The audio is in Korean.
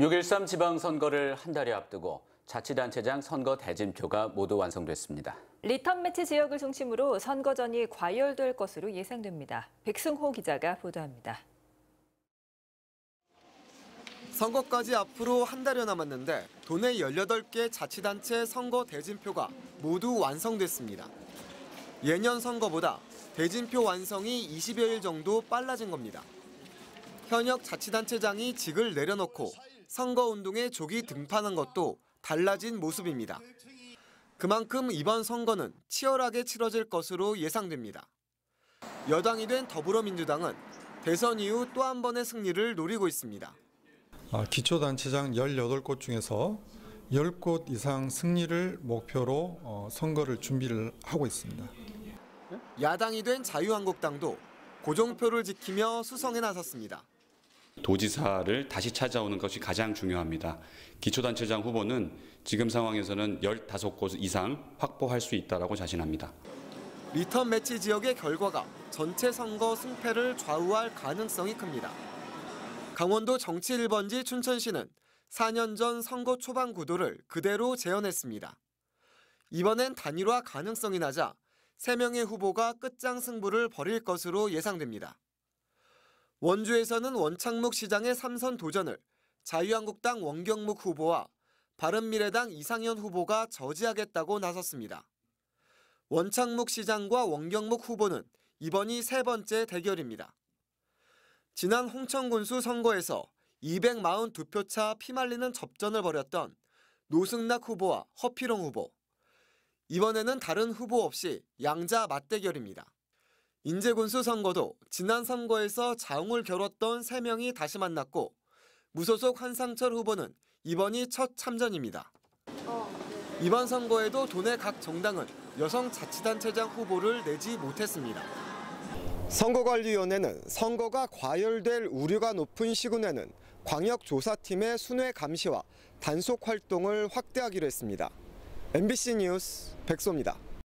6.13 지방선거를 한 달여 앞두고 자치단체장 선거 대진표가 모두 완성됐습니다. 리턴 매치 지역을 중심으로 선거전이 과열될 것으로 예상됩니다. 백승호 기자가 보도합니다. 선거까지 앞으로 한 달여 남았는데 도내 18개 자치단체 선거 대진표가 모두 완성됐습니다. 예년 선거보다 대진표 완성이 20여일 정도 빨라진 겁니다. 현역 자치단체장이 직을 내려놓고 선거운동에 조기 등판한 것도 달라진 모습입니다. 그만큼 이번 선거는 치열하게 치러질 것으로 예상됩니다. 여당이 된 더불어민주당은 대선 이후 또 한 번의 승리를 노리고 있습니다. 아, 기초단체장 18곳 중에서 10곳 이상 승리를 목표로 어, 선거를 준비를 하고 있습니다. 야당이 된 자유한국당도 고정표를 지키며 수성에 나섰습니다. 도지사를 다시 찾아오는 것이 가장 중요합니다. 기초단체장 후보는 지금 상황에서는 15곳 이상 확보할 수 있다고 자신합니다. 리턴 매치 지역의 결과가 전체 선거 승패를 좌우할 가능성이 큽니다. 강원도 정치 1번지 춘천시는 4년 전 선거 초반 구도를 그대로 재현했습니다. 이번엔 단일화 가능성이 낮아 3명의 후보가 끝장 승부를 벌일 것으로 예상됩니다. 원주에서는 원창묵 시장의 3선 도전을 자유한국당 원경묵 후보와 바른미래당 이상현 후보가 저지하겠다고 나섰습니다. 원창묵 시장과 원경묵 후보는 이번이 세 번째 대결입니다. 지난 홍천군수 선거에서 242표 차 피말리는 접전을 벌였던 노승락 후보와 허피롱 후보. 이번에는 다른 후보 없이 양자 맞대결입니다. 인제군수 선거도 지난 선거에서 자웅을 겨뤘던 3명이 다시 만났고 무소속 한상철 후보는 이번이 첫 참전입니다. 이번 선거에도 도내 각 정당은 여성 자치단체장 후보를 내지 못했습니다. 선거관리위원회는 선거가 과열될 우려가 높은 시군에는 광역조사팀의 순회 감시와 단속 활동을 확대하기로 했습니다. MBC 뉴스 백소입니다.